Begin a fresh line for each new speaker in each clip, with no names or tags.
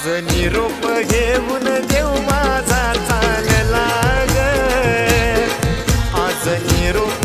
आज निरोप घेऊन देव माझा चालला ग. आज निरोप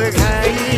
घाई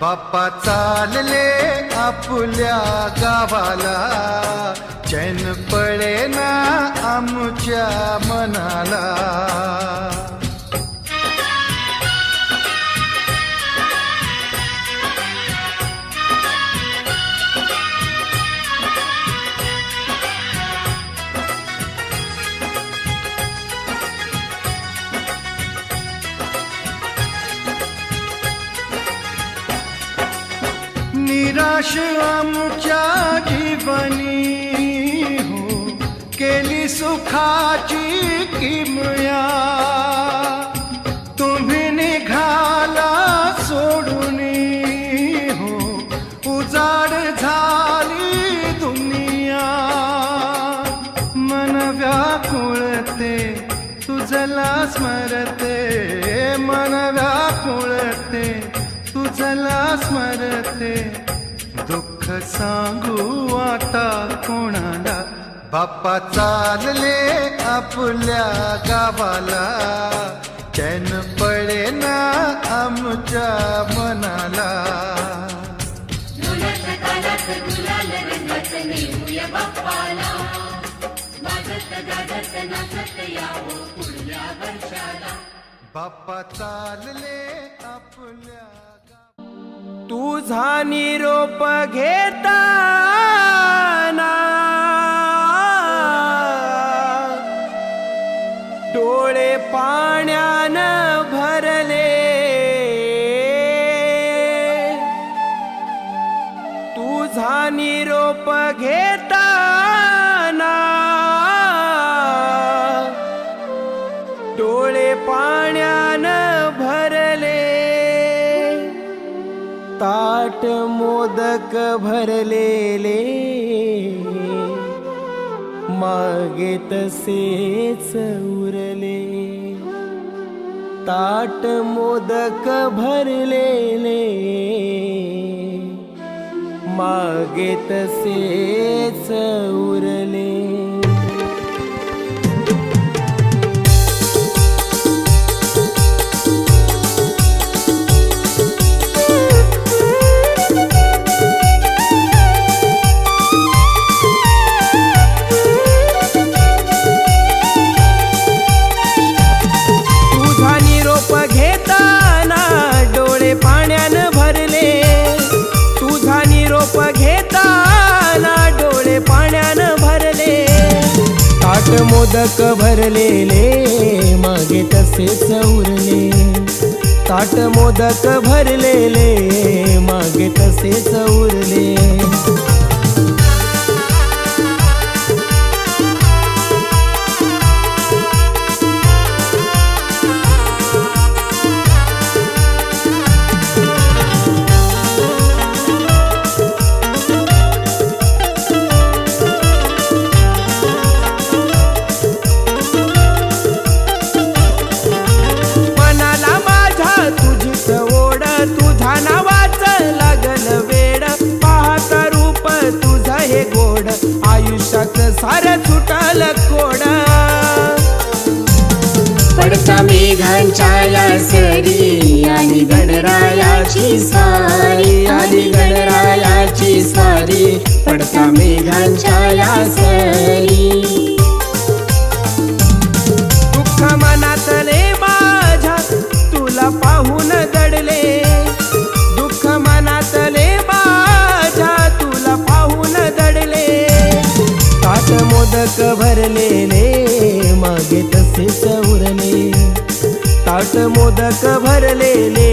बाप्पा चालले आपल्या गावाला. चैन पडे ना आमच्या मनाला. निराश आमच्या जीवनी हो केली सुखाची किमया. तुम्ही निघाला सोडून हो उजाड झाली दुनिया. मन व्याकुळते तुझला स्मरते. मन व्याकुळते तुझला स्मरते. दुःख सांगू आता कोणाला? बाप्पा चालले आपल्या गावाला. चैन पडे ना आमच्या मनाला. बाप्पा चालले आपल्या
तुझा निरोप घेताना डोळे पाण्यानं भरले. तुझा निरोप घेताना डोळे पाण्यानं ताट मोदक भरलेले मागे तसेच उरले. ताट मोदक भरलेले मागे तसेच उरले. तुझा घेताना डोळे पाण्यानं भरले. ताट मोदक भरलेले मागे तसेच उरले. ताट मोदक भरलेले मागे तसेच उरले. पोशाख सारा सुटल कोडा.
पडता मेघांच्या या सरी आणि गणरायाची सारी आणि गणरायाची सारी. पडता मेघांच्या या सरी.
भरलेले मागे तसेच उरले ताट मोदक भरलेले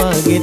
मागे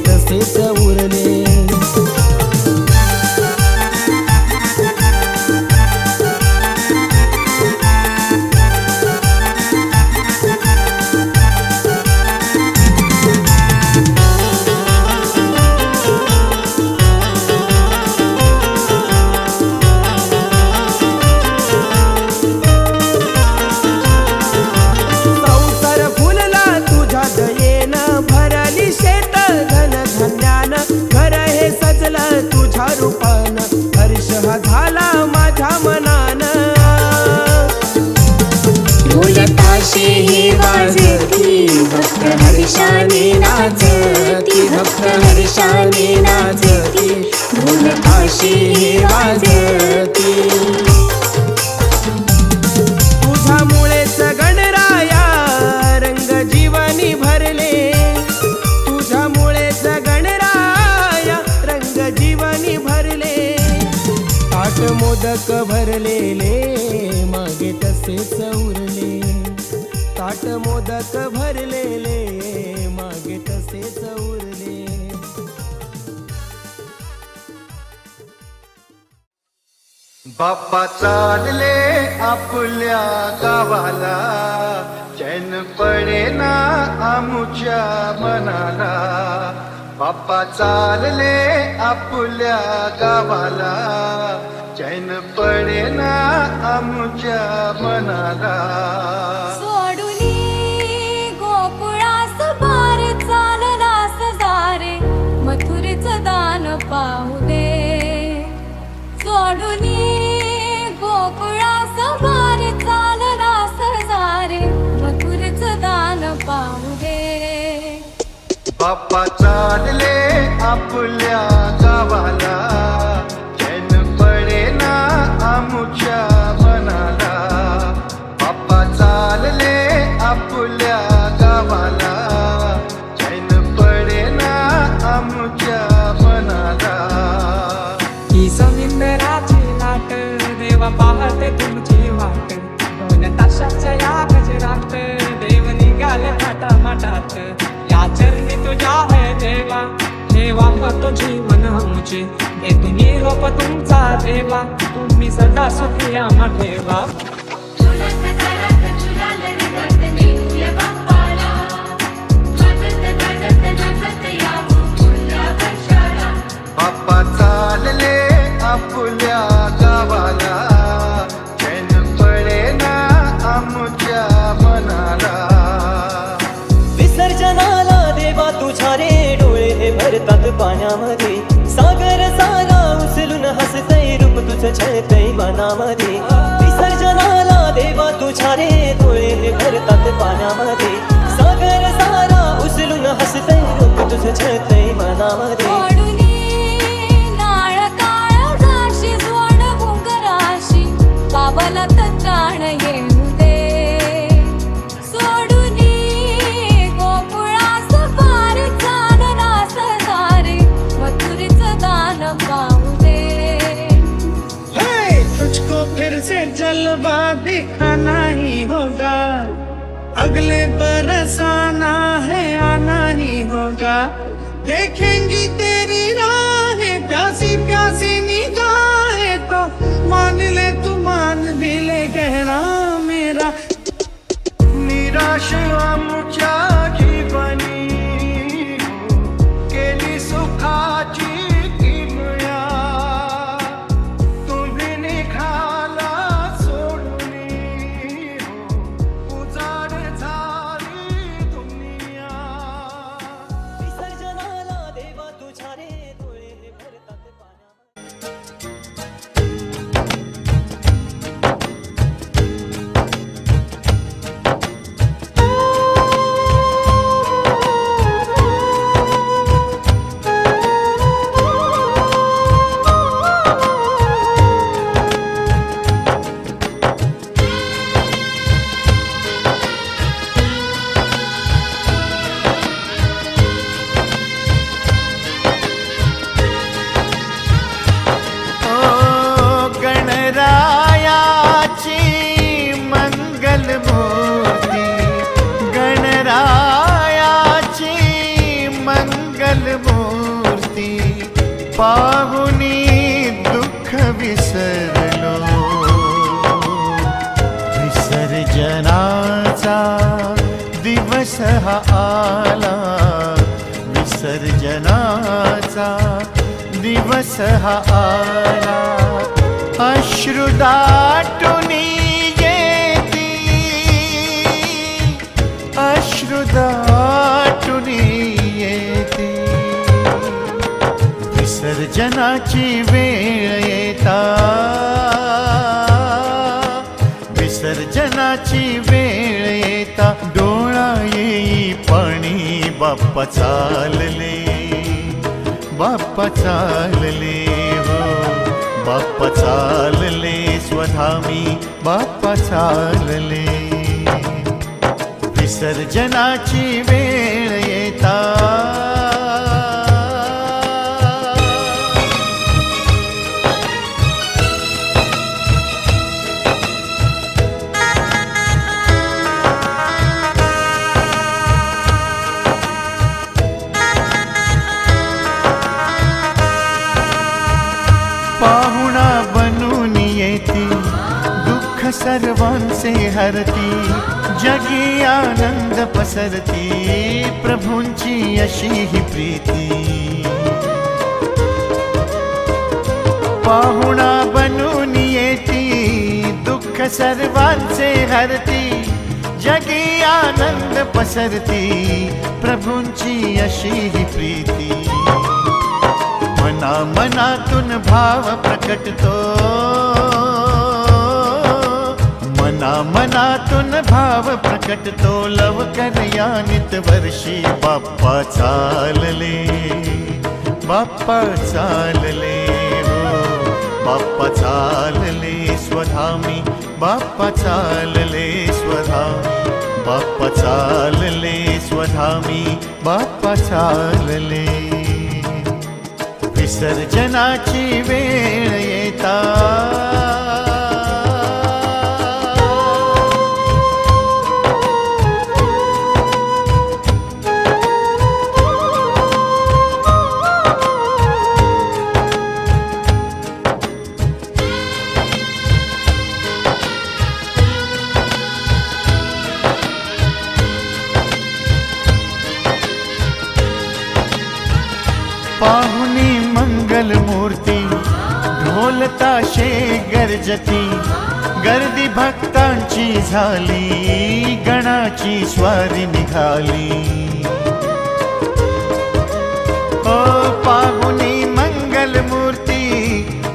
तसेच उरले
हर्षाने नाचती भक्त हर्षाने नाचती ढोल ताशे वाजती
तुझ्यामुळेच गणराया रंग जीवनी भरले. तुझ्यामुळेच गणराया रंग जीवनी भरले. ताट मोदक भरलेले मागे तसेच उरले. ताट मोदक भरलेले मागे तसेच उरले.
बाप्पा चालले आपल्या गावाला चैन पडे ना आमुच्या मनाला. बाप्पा चालले आपल्या गावाला चैन पडे ना आमुच्या मनाला. बाप्पा चालले आपल्या
ठेवा तो जीवन आमचे देतो निरोप तुमचा देवा. तुम्ही सदा सुखी आम्हा ठेवा.
पाण्यामध्ये सागर सारा उचलून हसतय रूप तुझं छळतय मनामध्ये
अगले बरसाना है, आना ही होगा। देखेंगी तेरी राह, प्यासी प्यासी निगाह तो। मान ले तू मान भी ले, गहरा मेरा।
निराश दिवस हा आला अश्रुदाटुनी येती. अश्रुदाटुनी येती. विसर्जनाची वेळ येता. विसर्जनाची वेळ येता येता. डोळा येई पाणी बाप्पा चालले. बाप्पा चालले हो. बाप्पा चालले स्वधामी बाप्पा चालले. विसर्जनाची वेळ येता. सर्वांचे हरती जगी आनंद पसरती प्रभूंची अशी ही प्रीती. पाहुणा बनून येती दुःख सर्वांचे हरती जगी आनंद पसरती प्रभूंची अशी ही प्रीती. मना मनातून भाव प्रकटतो. मना मनातून भाव प्रकटतो लवकर यानित वर्षी बाप्पा चालले. बाप्पा चालले हो. बाप्पा चालले स्वधामी. बाप्पा चालले स्वधामी. बाप्पा चालले स्वधामी. बाप्पा चालले. विसर्जनाची वेळ येता. ढोल ताशे गर्जती. गर्दी भक्तांची झाली गणाची स्वारी निघाली. ओ पाहुनी मंगल मूर्ती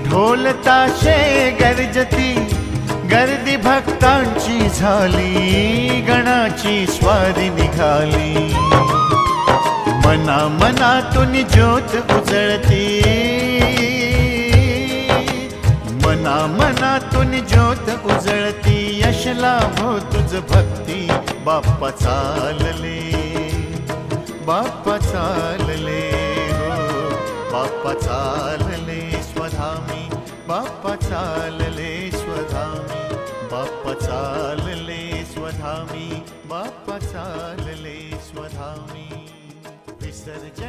ढोल ताशे गर्जती. गर्दी भक्तांची झाली गणाची स्वारी निघाली. मना मनातून ज्योत उजळती. तुला मनातून ज्योत उजळती यशला हो तुझ भक्ती. बाप्पा चालले बाप्पा चालले हो. बाप्पा चालले स्वधामी बाप्पा चालले स्वधामी. बाप्पा चालले स्वधामी बाप्पा चालले स्वधामी. विसर्जन